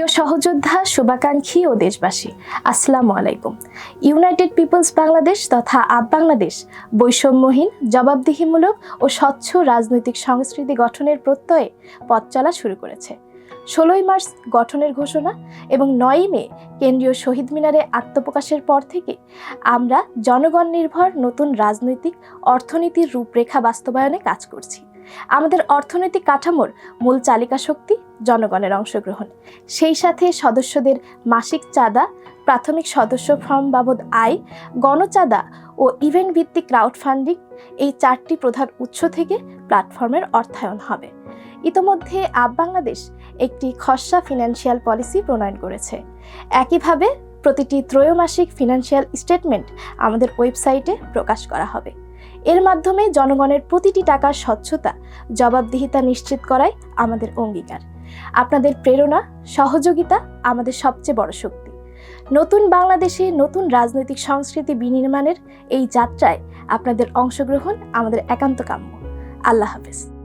প্রিয় সহযোদ্ধা, শুভাকাঙ্ক্ষী ও দেশবাসী, আসসালামু আলাইকুম। ইউনাইটেড পিপলস বাংলাদেশ তথা আপ বাংলাদেশ বৈষম্যহীন, জবাবদিহিমূলক ও স্বচ্ছ রাজনৈতিক সংস্কৃতি গঠনের প্রত্যয়ে পথ চলা শুরু করেছে। ষোলোই মার্চ গঠনের ঘোষণা এবং নয়ই মে কেন্দ্রীয় শহীদ মিনারে আত্মপ্রকাশের পর থেকে আমরা জনগণ নির্ভর নতুন রাজনৈতিক অর্থনীতির রূপরেখা বাস্তবায়নে কাজ করছি। আমাদের অর্থনৈতিক কাঠামোর মূল চালিকা শক্তি জনগণের অংশগ্রহণ। সেই সাথে সদস্যদের মাসিক চাঁদা, প্রাথমিক সদস্য ফর্ম বাবদ আয়, গণচাঁদা ও ইভেন্ট ভিত্তিক ক্রাউড ফান্ডিং এই চারটি প্রধান উৎস থেকে প্ল্যাটফর্মের অর্থায়ন হবে। ইতোমধ্যে আপ বাংলাদেশ একটি খসড়া ফিনান্সিয়াল পলিসি প্রণয়ন করেছে। একইভাবে প্রতিটি ত্রৈমাসিক ফিনান্সিয়াল স্টেটমেন্ট আমাদের ওয়েবসাইটে প্রকাশ করা হবে। এর মাধ্যমে জনগণের প্রতিটি টাকার স্বচ্ছতা, জবাবদিহিতা নিশ্চিত করাই আমাদের অঙ্গীকার। আপনাদের প্রেরণা, সহযোগিতা আমাদের সবচেয়ে বড় শক্তি। নতুন বাংলাদেশে নতুন রাজনৈতিক সংস্কৃতি বিনির্মাণের এই যাত্রায় আপনাদের অংশগ্রহণ আমাদের একান্ত কাম্য। আল্লাহ হাফেজ।